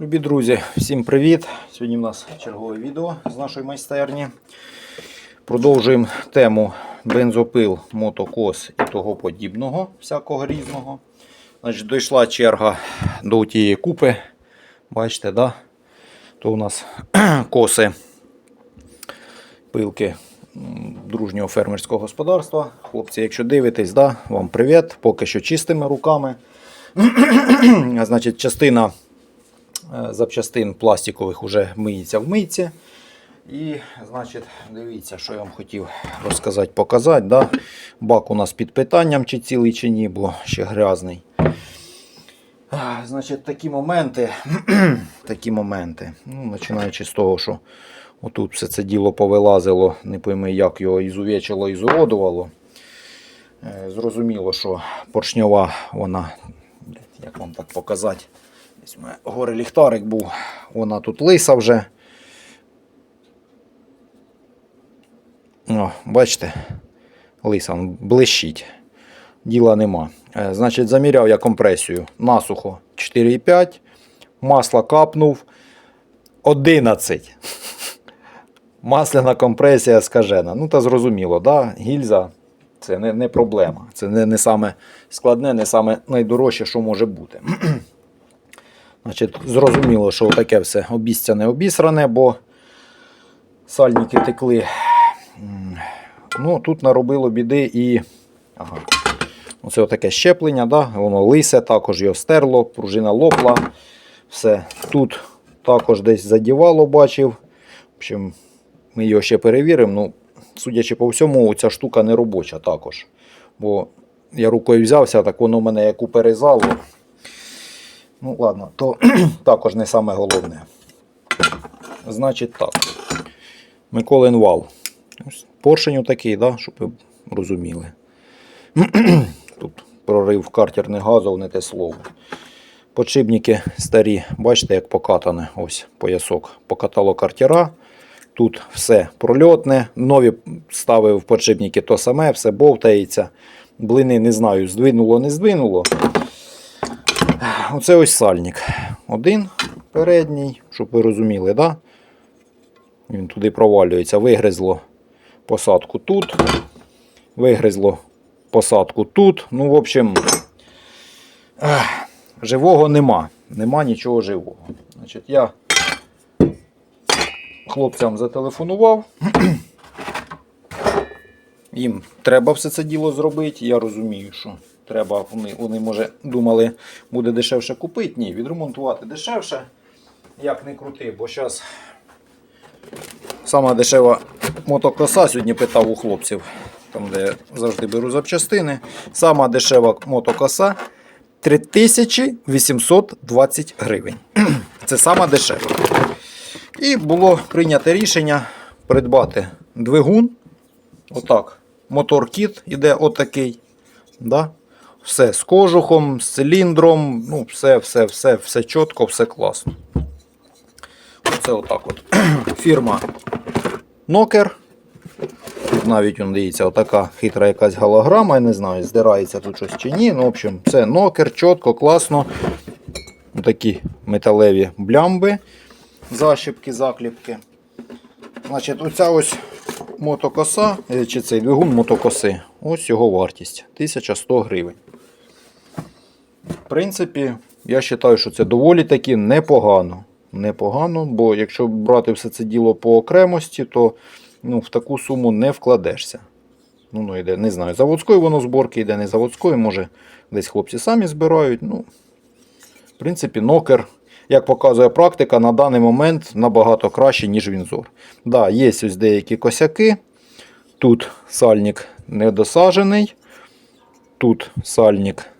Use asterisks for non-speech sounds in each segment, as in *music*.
Любі друзі, всім привіт! Сьогодні в нас чергове відео з нашої майстерні. Продовжуємо тему бензопил, мотокос і того подібного, всякого різного. Значить, Дійшла черга до тієї купи. Бачите, да? то у нас *clears throat* коси пилки дружнього фермерського господарства. Хлопці, якщо дивитесь, да, вам привіт. Поки що чистими руками. *clears throat* Значить, частина запчастин пластикових вже миється в мийці. І, значить, дивіться, що я вам хотів розказати, показати. Да? Бак у нас під питанням, чи цілий, чи ні, бо ще грязний. Значить, такі моменти, *clears throat* такі моменти. Ну, починаючи з того, що отут все це діло повилазило, не пойми, як його ізувечило, ізуродувало. Е, Зрозуміло, що поршньова, вона, як вам так показати, Горе ліхтарик був, вона тут лиса вже. О, бачите, лиса блищить. Діла нема. Е, Значить, заміряв я компресію насухо 4,5, масло капнув 11. *laughs* Масляна компресія скажена. Ну, та зрозуміло, да? гільза це не, не проблема. Це не, не саме складне, не саме найдорожче, що може бути. *clears throat* Значить, зрозуміло, що таке все обіцяне обісране, бо сальники текли. Ну, тут наробило біди і. Ага. Оце отаке щеплення, да? воно лисе, також його стерло, пружина лопла. Все. Тут також десь задівало, бачив. В общем, ми його ще перевіримо. Ну, судячи по всьому, ця штука не робоча також. Бо я рукою взявся, так воно мене як уперезало. Ну, ладно, то *clears throat* також не саме головне. Значить так. Миколин вал. Поршень такий, да, щоб ви розуміли. *clears throat* Тут прорив картерних газів, не те слово. Подшипники старі, бачите, як покатане. Ось поясок. Покатало картера. Тут все прольотне. Нові ставив подшипники то саме, все бовтається. Блини не знаю, здвинуло, не здвинуло. Оце ось сальник. Один передній, щоб ви розуміли, да? він туди провалюється, вигризло посадку тут, вигризло посадку тут. Ну, в общем, живого нема. Нема нічого живого. Значить, я хлопцям зателефонував. *clears throat* Їм треба все це діло зробити. Я розумію, що треба. Вони, вони може, думали, буде дешевше купити. Ні, відремонтувати дешевше. Як не крути, бо зараз сама дешева мотокоса сьогодні питав у хлопців, там де я завжди беру запчастини. Сама дешева мотокоса 3820 гривень. *clears throat* Це сама дешева. І було прийнято рішення придбати двигун. Отак. Мотор-кіт іде отакий. Да? Все з кожухом, з циліндром, ну, все, все, все, все чітко, все класно. Оце отак от. *clears throat* Фірма Нокер. Тут навіть он, дивіться, отака хитра якась голограма, я не знаю, здирається тут щось чи ні. Ну, в общем, це нокер, чітко, класно. Такі металеві блямби, защіпки, закліпки. Значить, оця ось мотокоса, е, чи цей двигун мотокоси, ось його вартість 1100 гривень. В принципі, я вважаю, що це доволі таки непогано. Непогано, бо якщо брати все це діло по окремості, то ну, в таку суму не вкладешся. Ну, ну йде, не знаю, заводської воно зборки йде, не заводської, може десь хлопці самі збирають. Ну, в принципі, нокер, як показує практика, на даний момент набагато краще, ніж Вінзор. Да, є ось деякі косяки. Тут сальник недосаджений. Тут сальник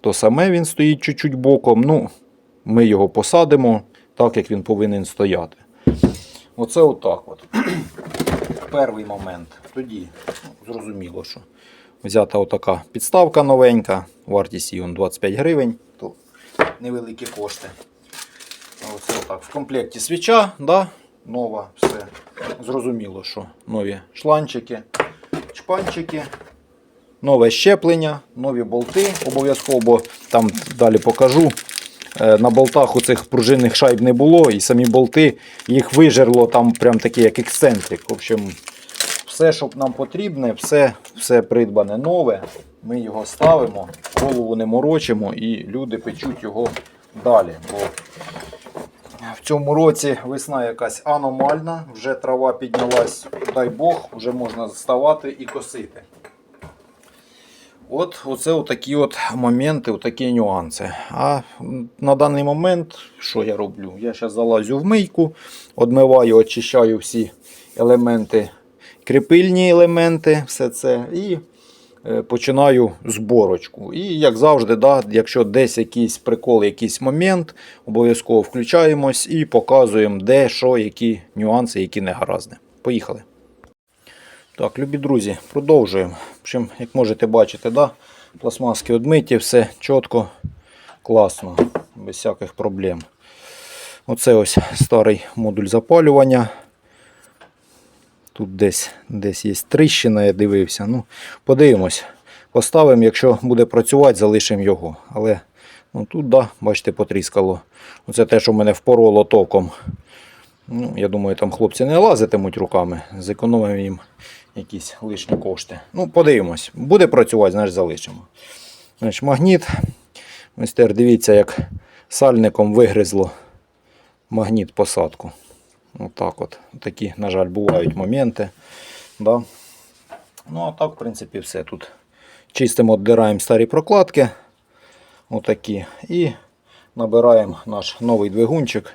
то саме він стоїть чуть-чуть боком. Ну, Ми його посадимо так, як він повинен стояти. Оце отак. от. *clears throat* Перший момент. Тоді ну, зрозуміло, що взята отака підставка новенька, вартість її 25 гривень, то невеликі кошти. Оце отак. В комплекті свіча, да, нова, все. Зрозуміло, що нові шланчики, чпанчики, нове щеплення, нові болти обов'язково, бо там далі покажу. е, на болтах у цих пружинних шайб не було, і самі болти їх вижерло там прям такий як ексцентрик. В общем, все, що нам потрібне, все, все придбане нове. Ми його ставимо, голову не морочимо і люди печуть його далі. Бо в цьому році весна якась аномальна, вже трава піднялась, дай Бог, вже можна ставати і косити. От оце отакі от моменти, отакі нюанси. А на даний момент, що я роблю? Я зараз залазю в мийку, одмиваю, очищаю всі елементи, кріпильні елементи, все це. І е, починаю зборочку. І як завжди, да, якщо десь якийсь прикол, якийсь момент, обов'язково включаємось і показуємо, де, що, які нюанси, які негаразди. Поїхали. Так, любі друзі, продовжуємо. В як можете бачити, да, пластмаски одмиті, все чітко, класно, без всяких проблем. Оце ось старий модуль запалювання. Тут десь, десь є тріщина, я дивився. Ну, подивимось. Поставимо, якщо буде працювати, залишимо його. Але ну, тут, да, бачите, потріскало. Оце те, що мене впороло током. Ну, я думаю, там хлопці не лазитимуть руками, зекономимо їм якісь лишні кошти. Ну, подивимось. Буде працювати, значить залишимо. Значить, магніт. Ось тепер дивіться, як сальником вигризло магніт посадку. Отак от. Такі, на жаль, бувають моменти. Да. Ну, а так, в принципі, все. Тут чистимо, віддираємо старі прокладки. Отакі. І набираємо наш новий двигунчик.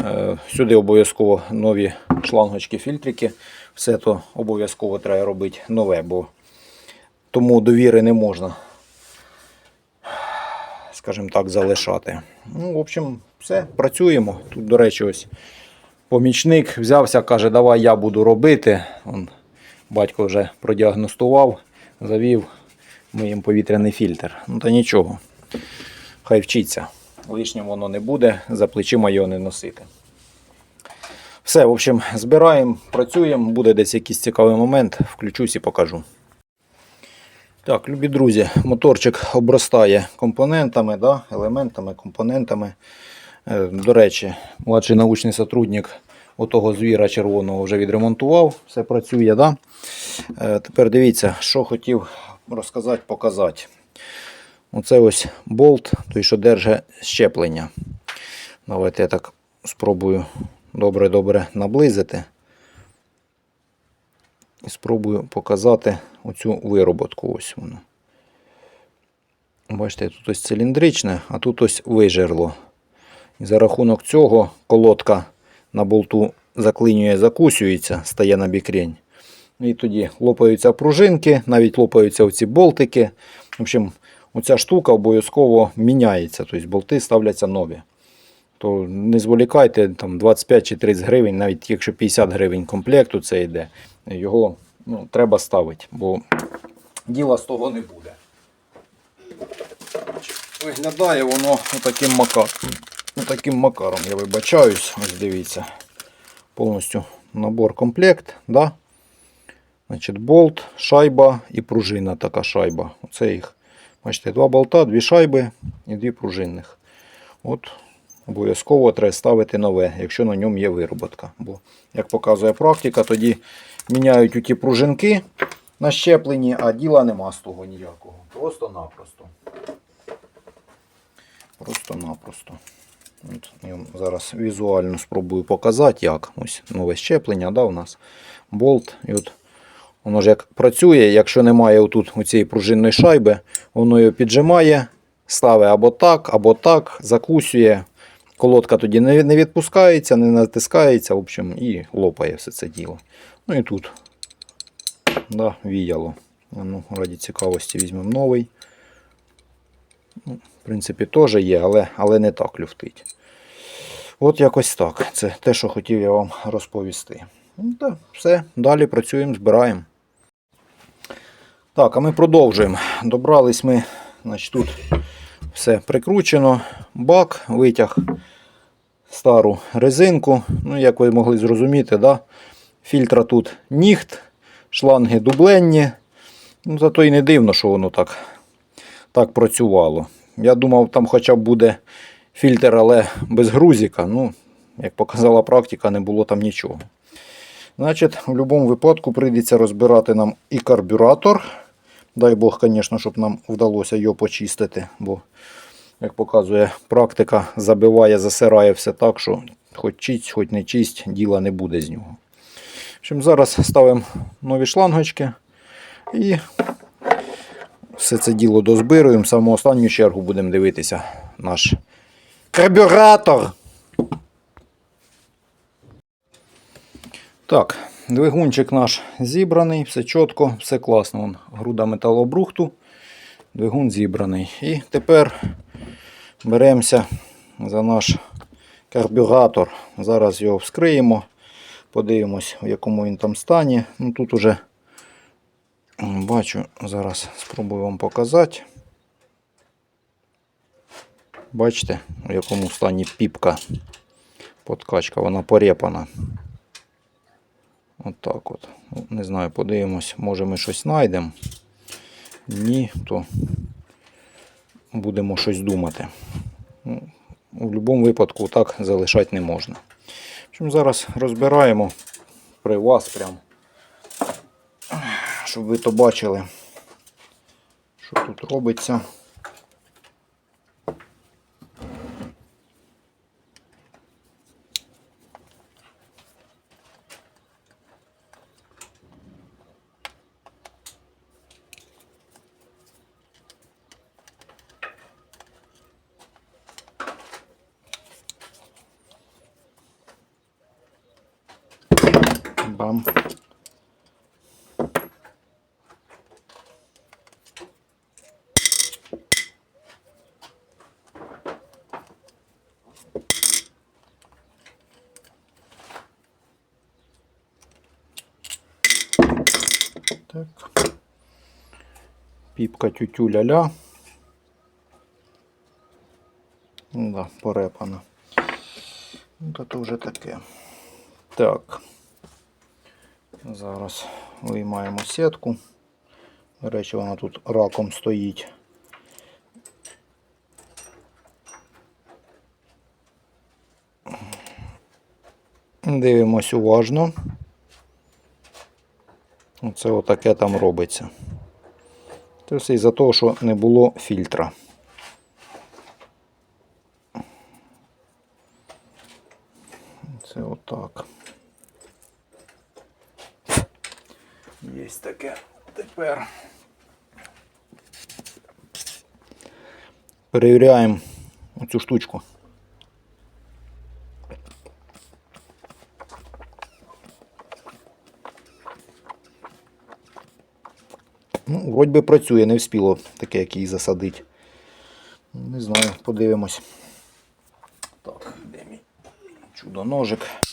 Е, Сюди обов'язково нові шлангочки, фільтрики. Все то обов'язково треба робити нове, бо тому довіри не можна, скажімо так, залишати. Ну, в общем, все, працюємо. Тут, до речі, ось помічник взявся, каже, давай я буду робити. Он, батько вже продіагностував, завів моїм повітряний фільтр. Ну та нічого. Хай вчиться. Лишнім воно не буде, за плечима його не носити. Все, в общем, збираємо, працюємо, буде десь якийсь цікавий момент, включусь і покажу. Так, любі друзі, моторчик обростає компонентами, да, елементами, компонентами. Е, До речі, младший научний сотрудник отого звіра червоного вже відремонтував, все працює. Да? Е, Тепер дивіться, що хотів розказати, показати. Оце ось болт, той, що держить щеплення. Давайте я так спробую добре-добре наблизити. І спробую показати оцю вироботку. Ось воно. Бачите, тут ось циліндричне, а тут ось вижерло. І за рахунок цього колодка на болту заклинює, закусюється, стає на бікрень. І тоді лопаються пружинки, навіть лопаються оці болтики. В общем, оця штука обов'язково міняється. Тобто болти ставляться нові. То не зволікайте, там 25 чи 30 гривень, навіть якщо 50 гривень комплекту це йде, його ну, треба ставити, бо діла з того не буде. Виглядає воно таким макаром. Таким макаром, я вибачаюсь, ось дивіться. Повністю набор комплект. Да? Значить, болт, шайба і пружина така шайба. Оце їх. Бачите, два болта, дві шайби і дві пружинних. От Обов'язково треба ставити нове, якщо на ньому є вироботка. Бо, як показує практика, тоді міняють у ті пружинки на щеплені, а діла нема з того ніякого. Просто-напросто. Просто-напросто. От, я вам зараз візуально спробую показати, як ось нове щеплення, да, у нас болт. І от Воно ж як працює, якщо немає отут цієї пружинної шайби, воно його піджимає, ставить або так, або так, закусує. Колодка тоді не відпускається, не натискається, в общем, і лопає все це діло. Ну і тут да, віяло. Ну, Раді цікавості візьмемо новий. Ну, В принципі, теж є, але, але не так люфтить. От якось так. Це те, що хотів я вам розповісти. Ну, так, все, далі працюємо, збираємо. Так, а ми продовжуємо. Добрались ми, значить, тут все прикручено, бак, витяг стару резинку. Ну, як ви могли зрозуміти, да? фільтра тут нігт, шланги дубленні. Ну, Зато і не дивно, що воно так, так працювало. Я думав, там хоча б буде фільтр, але без грузика. Ну, як показала практика, не було там нічого. Значить, в будь-якому випадку прийдеться розбирати нам і карбюратор. Дай Бог, звісно, щоб нам вдалося його почистити, бо, як показує практика, забиває, засирає все так, що хоч чисть, хоч не чисть, діла не буде з нього. В общем, зараз ставимо нові шлангочки і все це діло дозбируємо. Саме останню чергу будемо дивитися наш карбюратор. Так, двигунчик наш зібраний, все чітко, все класно. Вон, груда металобрухту, двигун зібраний. І тепер беремося за наш карбюратор. Зараз його вскриємо, подивимось, в якому він там стані. Ну, тут уже бачу, зараз спробую вам показати. Бачите, в якому стані піпка подкачка, вона порепана. Отак от, Ну, Не знаю, подивимось, може ми щось знайдемо. Ні, то будемо щось думати. Ну, У будь-якому випадку так залишати не можна. Чому зараз розбираємо при вас прям, щоб ви то бачили, що тут робиться. Так. Піпка тютю-ля-ля. Ну Да, порепана. Ну, то вже таке. Так. Зараз виймаємо сітку. До речі, вона тут раком стоїть. Дивимось уважно. Оце отаке там робиться. Це все із-за того, що не було фільтра. Це отак. Є таке тепер. Перевіряємо оцю штучку. Ну, вроді би працює, не вспіло таке, як її засадить. Не знаю, подивимось. Так, де мій чудо-ножик. Так.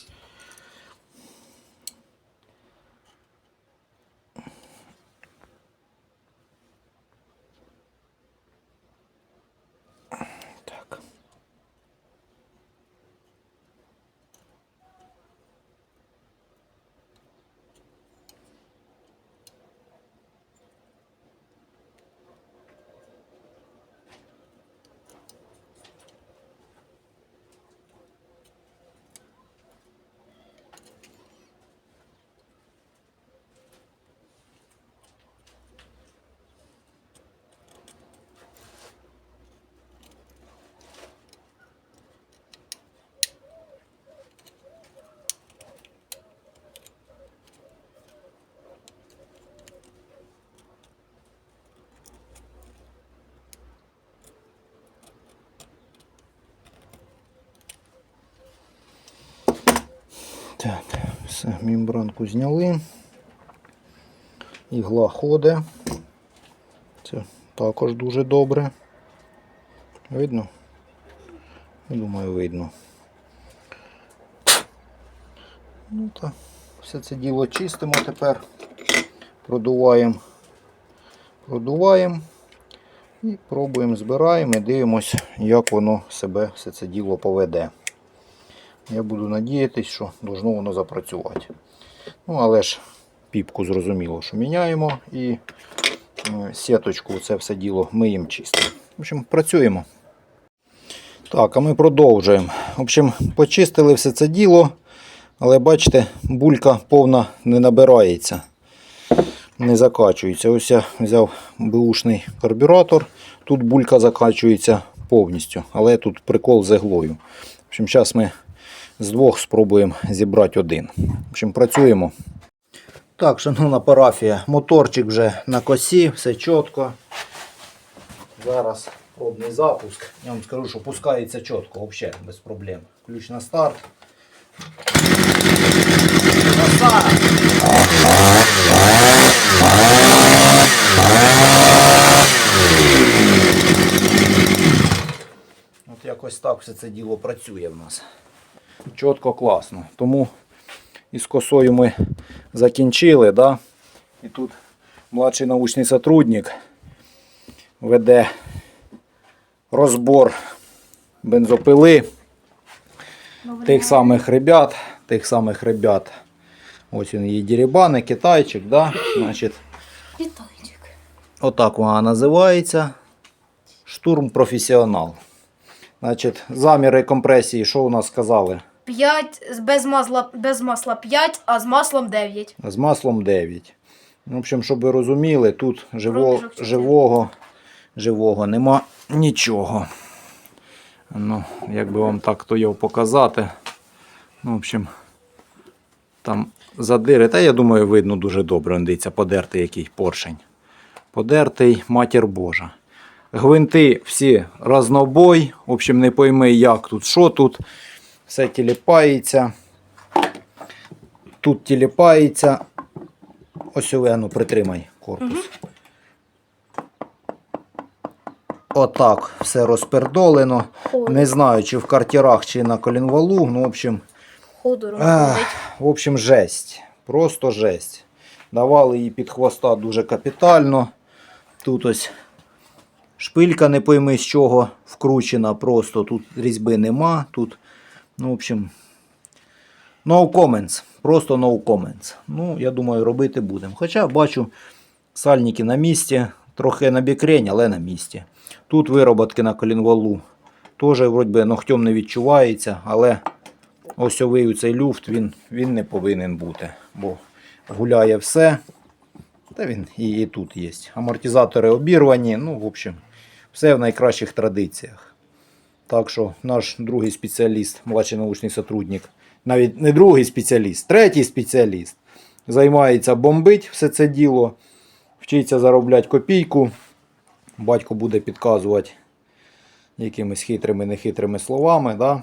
Так, все, мембранку зняли. Ігла ходить. Це також дуже добре. Видно? Думаю, видно. Ну так, все це діло чистимо тепер. Продуваємо. Продуваємо. І пробуємо, збираємо і дивимось, як воно себе все це діло поведе. Я буду надіятись, що должно воно запрацювати. Ну, але ж піпку зрозуміло, що міняємо і е, сіточку, це все діло миємо чисто. В общем, працюємо. Так, а ми продовжуємо. В общем, почистили все це діло, але бачите, булька повна не набирається, не закачується. Ось я взяв бушний карбюратор. Тут булька закачується повністю, але тут прикол з іглою. В общем, зараз ми з двох спробуємо зібрати один. В общем, працюємо. Так, шановна парафія, моторчик вже на косі, все чітко. Зараз пробний запуск. Я вам скажу, що пускається чітко, взагалі без проблем. Ключ на старт. На старт! От якось так все це діло працює в нас. Чітко, класно. Тому із косою ми закінчили. Да? І тут младший научний сотрудник веде розбор бензопили тих самих ребят. Тих самих ребят. Ось він її дерибани, китайчик, да? Значить, Вітайчик. отак вона називається. Штурм професіонал. Значить, заміри компресії, що у нас сказали? 5 без масла, без масла 5, а з маслом 9. З маслом 9. В общем, щоб ви розуміли, тут живо, Проміжок чотири. живого, живого нема нічого. Ну, як би вам так то його показати. Ну, в общем, там задири. Та я думаю, видно дуже добре. Он Дивіться, подертий який поршень. Подертий матір Божа. Гвинти всі разнобой. В общем, не пойми, як тут, що тут. Все тіліпається. Тут тіліпається. Ось Олену, притримай корпус. Отак все розпердолено. Ой. Не знаю, чи в картірах, чи на колінвалу. Ну, в общем, в общем, жесть. Просто жесть. Давали її під хвоста дуже капітально. Тут ось шпилька не пойми з чого вкручена, просто тут різьби нема. Тут, ну, в общем, no comments. Просто no comments. Ну, я думаю, робити будемо. Хоча бачу, сальники на місці, трохи на бікрень, але на місці. Тут вироботки на колінвалу. Теж, вроді ногтем не відчувається, але осьовий цей люфт він, він не повинен бути, бо гуляє все. Та він і, і тут є. Амортизатори обірвані, ну, в общем, все в найкращих традиціях. Так що наш другий спеціаліст, младший научний сотрудник, навіть не другий спеціаліст, третій спеціаліст, займається бомбить все це діло, вчиться заробляти копійку. Батько буде підказувати якимись хитрими, нехитрими словами. Да?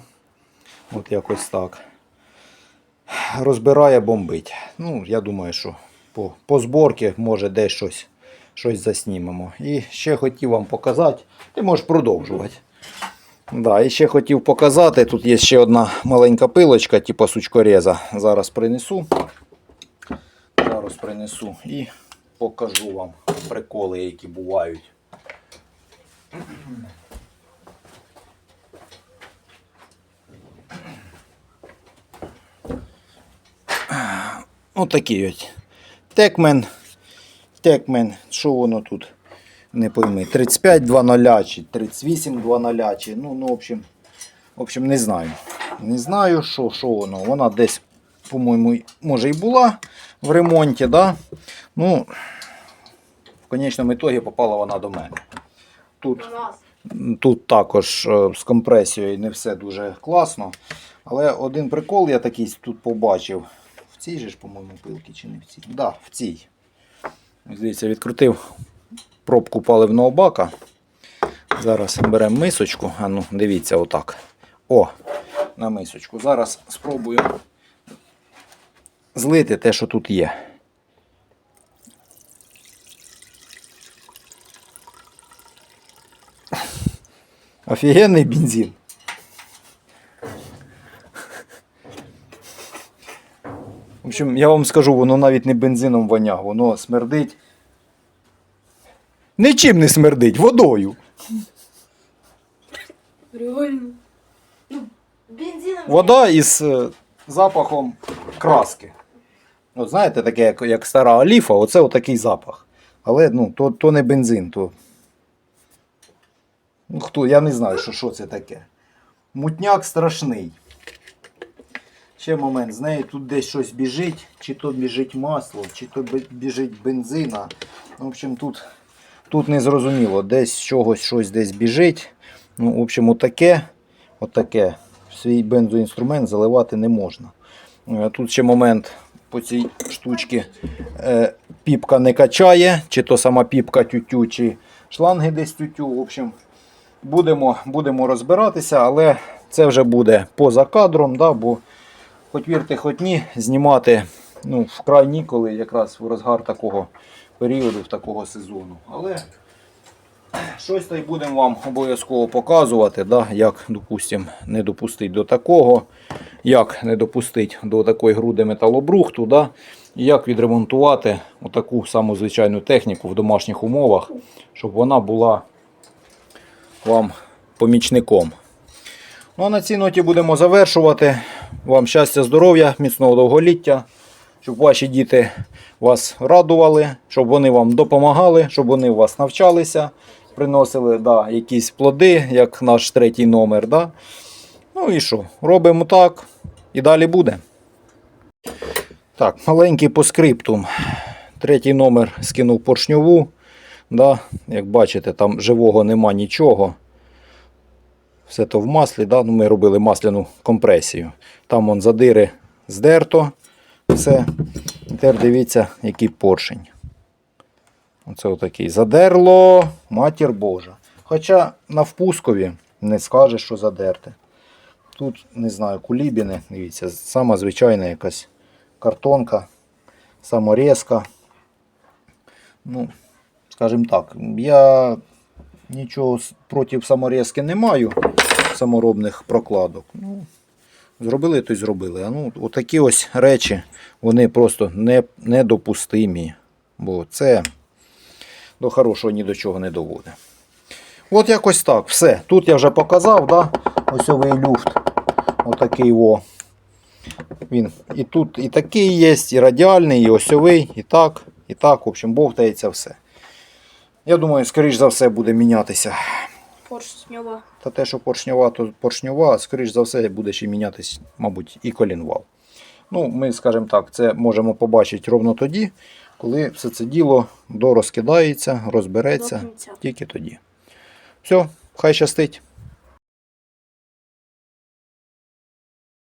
От якось так. Розбирає, бомбить. Ну, я думаю, що по, по зборці може десь щось, щось заснімемо. І ще хотів вам показати. Ти можеш продовжувати. Да, і ще хотів показати. Тут є ще одна маленька пилочка, типу сучкореза. Зараз принесу. Зараз принесу і покажу вам приколи, які бувають. Отакий ось. Текмен. Текмен. Що воно тут? Не пойми. 35 2.0 чи 38 2.0 чи. Ну, ну, в общем, в общем, не знаю. Не знаю, що, що воно. Вона десь, по-моєму, може і була в ремонті, да? Ну, в конечному ітогі попала вона до мене. Тут Тут також е, з компресією не все дуже класно. Але один прикол я такий тут побачив. В цій же ж, по-моєму, пилки чи не в цій? Так, да, в цій. Дивіться, відкрутив пробку паливного бака. Зараз беремо мисочку. А ну, дивіться, отак. О, на мисочку. Зараз спробую злити те, що тут є. Офігенний бензин. В общем, я вам скажу, воно навіть не бензином воня, воно смердить. Нічим не смердить, водою. Реально. Ну, бензином. Вода із е, запахом краски. От знаєте, таке, як, як стара оліфа, оце отакий запах. Але ну, то, то не бензин, то. Ну, хто, я не знаю, що, що це таке. Мутняк страшний. Ще момент, з нею тут десь щось біжить, чи то біжить масло, чи то біжить бензина. В общем, тут, тут не зрозуміло, десь чогось щось десь біжить. Ну, в общем, отаке, отаке. Свій бензоінструмент заливати не можна. Е, Тут ще момент по цій штучці. Е, піпка не качає, чи то сама піпка тютю, чи шланги десь тютю. В общем, будемо, будемо розбиратися, але це вже буде поза кадром, да, бо хоч вірте, хоч ні, знімати ну, вкрай ніколи, якраз в розгар такого періоду, в такого сезону. Але щось та й будемо вам обов'язково показувати, да, як, допустим, не допустити до такого, як не допустити до такої груди металобрухту, да, і як відремонтувати таку саму звичайну техніку в домашніх умовах, щоб вона була вам помічником. Ну а на цій ноті будемо завершувати. Вам щастя, здоров'я, міцного довголіття, щоб ваші діти вас радували, щоб вони вам допомагали, щоб вони у вас навчалися, приносили да, якісь плоди, як наш третій номер. Да? Ну і що? Робимо так і далі буде. Так, маленький по скриптум. Третій номер скинув поршньову. Да? Як бачите, там живого нема нічого. Все то в маслі, да? ну, ми робили масляну компресію. Там вон задири здерто. Все. Тепер дивіться, який поршень. Оце отакий. Задерло, матір Божа. Хоча на впускові не скаже, що задерте. Тут, не знаю, кулібіни, дивіться, сама звичайна якась картонка, саморізка. Ну, скажімо так, я нічого проти саморізки не маю саморобних прокладок. Ну, зробили, то й зробили. А ну, отакі ось речі, вони просто не, недопустимі. Бо це до хорошого ні до чого не доводить. От якось так. Все. Тут я вже показав, да? осьовий люфт. Отакий о. Він і тут і такий є, і радіальний, і осьовий, і так, і так. В общем, бовтається все. Я думаю, скоріш за все буде мінятися. Поршньова. Та те, що поршньова, то поршньова, скоріш за все, буде ще мінятись, мабуть, і колінвал. Ну, ми, скажімо так, це можемо побачити ровно тоді, коли все це діло дорозкидається, розбереться, тільки тоді. Все, хай щастить.